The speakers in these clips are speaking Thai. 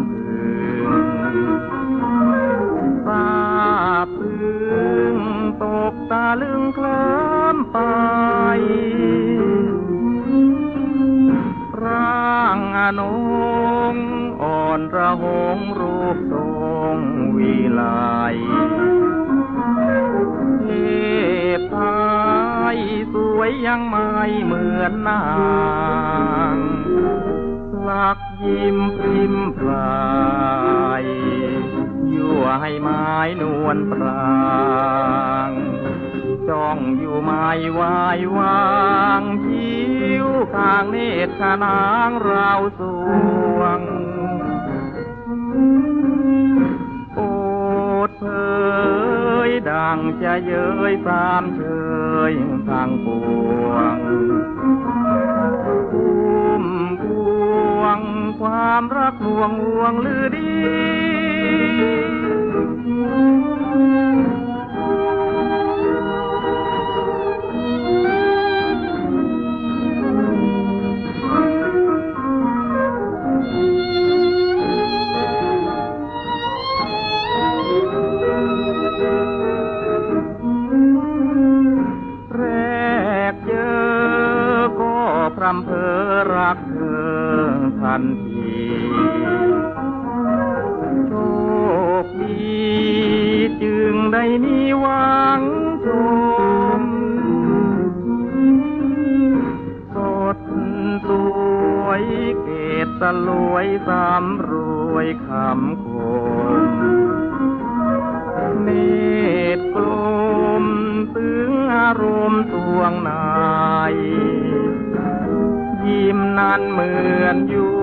ำคืนป้าพึงตกตาลึงเคลิ้มไป ร่างอนงอ่อนระหงรูปทรงวิไลเทพายสวยยังไม่เหมือนนาง ลักยิ้มพิมพ์ลายยั่วให้ไม้นวลปรางจ้องอยู่ไม่วายวางคิ้วข้างเนตรขนางราวสวงโอดเผยดังจะเย้ยสามเชยทางปวง ความรักลวงห่วงลือดีแรกเจอก็พรำเพอรักเธอ ทันทีโชคดีจึงได้มีหวังชมสดสวยเกตสลวยสำรวยคำค มันเหมือนอยู่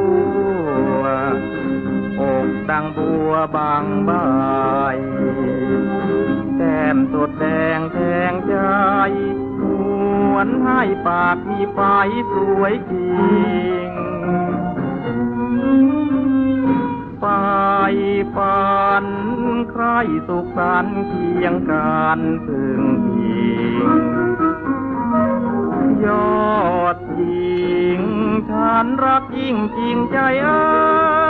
อกดังบัวบางใบแก้มสดแดงแทงใจหวนให้ปากมีไฟสวยจริงไปฝันใครสุขสันต์เคียงกันพึงพิ ฉันรักยิ่งจริงใจเอ้